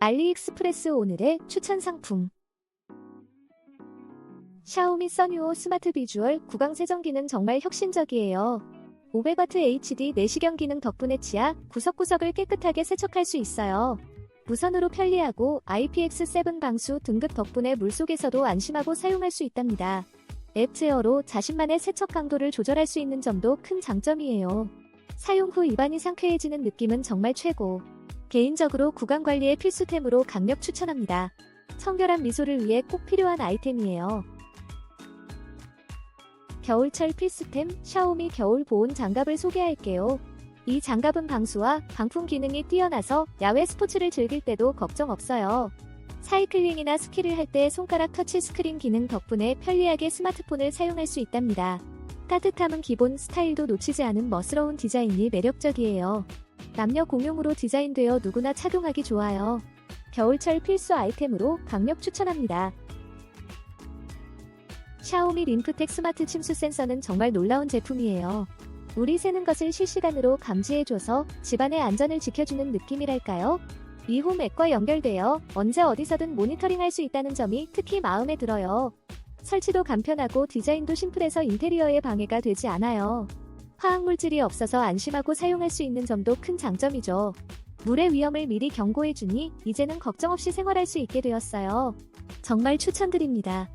알리익스프레스 오늘의 추천 상품 샤오미 써뉴오 스마트 비주얼 구강 세정기는 정말 혁신적이에요. 500W HD 내시경 기능 덕분에 치아 구석구석을 깨끗하게 세척할 수 있어요. 무선으로 편리하고 IPX7 방수 등급 덕분에 물속에서도 안심하고 사용할 수 있답니다. 앱 제어로 자신만의 세척 강도를 조절할 수 있는 점도 큰 장점이에요. 사용 후 입안이 상쾌해지는 느낌은 정말 최고. 개인적으로 구강 관리의 필수템으로 강력 추천합니다. 청결한 미소를 위해 꼭 필요한 아이템이에요. 겨울철 필수템 샤오미 겨울 보온 장갑을 소개할게요. 이 장갑은 방수와 방풍 기능이 뛰어나서 야외 스포츠를 즐길 때도 걱정 없어요. 사이클링이나 스키를 할 때 손가락 터치 스크린 기능 덕분에 편리하게 스마트폰을 사용할 수 있답니다. 따뜻함은 기본 스타일도 놓치지 않은 멋스러운 디자인이 매력적이에요. 남녀 공용으로 디자인되어 누구나 착용하기 좋아요. 겨울철 필수 아이템으로 강력 추천합니다. 샤오미 림프텍 스마트 침수 센서는 정말 놀라운 제품이에요. 물이 새는 것을 실시간으로 감지해줘서 집안의 안전을 지켜주는 느낌이랄까요? 이홈 앱과 연결되어 언제 어디서든 모니터링할 수 있다는 점이 특히 마음에 들어요. 설치도 간편하고 디자인도 심플해서 인테리어에 방해가 되지 않아요. 화학물질이 없어서 안심하고 사용할 수 있는 점도 큰 장점이죠. 물의 위험을 미리 경고해주니 이제는 걱정 없이 생활할 수 있게 되었어요. 정말 추천드립니다.